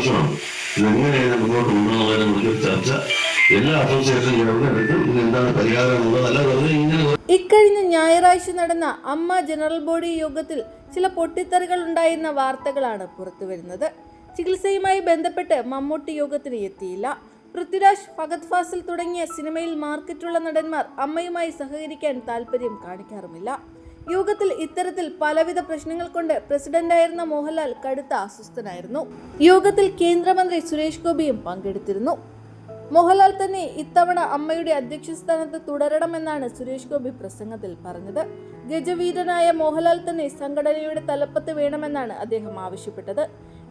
ആവശ്യമാണ്. ഇതെങ്ങനെയാണ് മുന്നോട്ട് കൊണ്ടുപോകുന്നതിനെ കുറിച്ച് ചർച്ച എല്ലാ എടുത്ത്. എന്താണ് പരിഹാരം എന്നുള്ളത് ഇക്കഴിഞ്ഞ ഞായറാഴ്ച നടന്ന അമ്മ ജനറൽ ബോഡി യോഗത്തിൽ ചില പൊട്ടിത്തെറികൾ ഉണ്ടായിരുന്ന വാർത്തകളാണ് പുറത്തുവരുന്നത് ചികിത്സയുമായി ബന്ധപ്പെട്ട് മമ്മൂട്ടി യോഗത്തിന് എത്തിയില്ല. പൃഥ്വിരാജ് ഫഗത് ഫാസിൽ തുടങ്ങിയ സിനിമയിൽ മാർക്കറ്റുള്ള നടന്മാർ അമ്മയുമായി സഹകരിക്കാൻ താല്പര്യം കാണിക്കാറുമില്ല. യോഗത്തിൽ ഇത്തരത്തിൽ പലവിധ പ്രശ്നങ്ങൾ കൊണ്ട് പ്രസിഡന്റായിരുന്ന മോഹൻലാൽ കടുത്ത അസ്വസ്ഥനായിരുന്നു. യോഗത്തിൽ കേന്ദ്രമന്ത്രി സുരേഷ് ഗോപിയും പങ്കെടുത്തിരുന്നു. മോഹൻലാൽ തന്നെ ഇത്തവണ അമ്മയുടെ അധ്യക്ഷ സ്ഥാനത്ത് തുടരണമെന്നാണ് സുരേഷ് ഗോപി പ്രസംഗത്തിൽ പറഞ്ഞത്. ഗജവീരനായ മോഹൻലാൽ തന്നെ സംഘടനയുടെ തലപ്പത്ത് വേണമെന്നാണ് അദ്ദേഹം ആവശ്യപ്പെട്ടത്.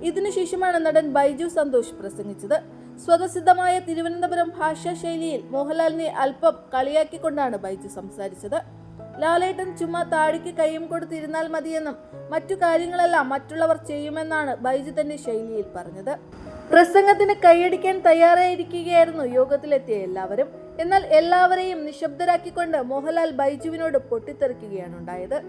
ഇതിനുശേഷമാണ് നടൻ ബൈജു സന്തോഷ് പ്രസംഗിച്ചത്. സ്വതസിദ്ധമായ തിരുവനന്തപുരം ഭാഷാ ശൈലിയിൽ മോഹൻലാലിനെ അല്പം കളിയാക്കിക്കൊണ്ടാണ് ബൈജു സംസാരിച്ചത്. ലാലേട്ടൻ ചുമ്മാ താടിക്ക് കൈയും കൊടുത്തിരുന്നാൽ മതിയെന്നും മറ്റു കാര്യങ്ങളെല്ലാം മറ്റുള്ളവർ ചെയ്യുമെന്നാണ് ബൈജു തന്റെ ശൈലിയിൽ പറഞ്ഞത്. പ്രസംഗത്തിന് കൈയടിക്കാൻ തയ്യാറായിരിക്കുകയായിരുന്നു യോഗത്തിലെത്തിയ എല്ലാവരും. എന്നാൽ എല്ലാവരെയും നിശബ്ദരാക്കിക്കൊണ്ട് മോഹൻലാൽ ബൈജുവിനോട് പൊട്ടിത്തെറിക്കുകയാണ് ഉണ്ടായത്.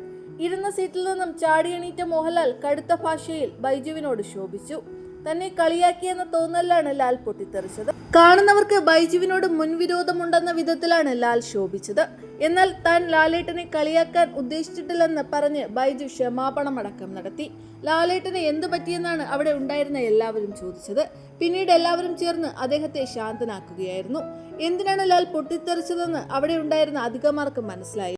ഇരുന്ന സീറ്റിൽ നിന്നും ചാടിയെണീറ്റ മോഹൻലാൽ കടുത്ത ഭാഷയിൽ ബൈജുവിനോട് ശോഭിച്ചു. തന്നെ കളിയാക്കിയെന്ന തോന്നലാണ് ലാൽ പൊട്ടിത്തെറിച്ചത്. കാണുന്നവർക്ക് ബൈജുവിനോട് മുൻവിരോധമുണ്ടെന്ന വിധത്തിലാണ് ലാൽ ശോഭിച്ചത്. എന്നാൽ താൻ ലാലേട്ടനെ കളിയാക്കാൻ ഉദ്ദേശിച്ചിട്ടില്ലെന്ന് പറഞ്ഞ് ബൈജു ക്ഷമാപണമടക്കം നടത്തി. ലാലേട്ടനെ എന്തു പറ്റിയെന്നാണ് അവിടെ ഉണ്ടായിരുന്ന എല്ലാവരും ചോദിച്ചത്. പിന്നീട് എല്ലാവരും ചേർന്ന് അദ്ദേഹത്തെ ശാന്തനാക്കുകയായിരുന്നു. എന്തിനാണ് ലാൽ പൊട്ടിത്തെറിച്ചതെന്ന് അവിടെ ഉണ്ടായിരുന്ന അധികമാർക്ക് മനസ്സിലായി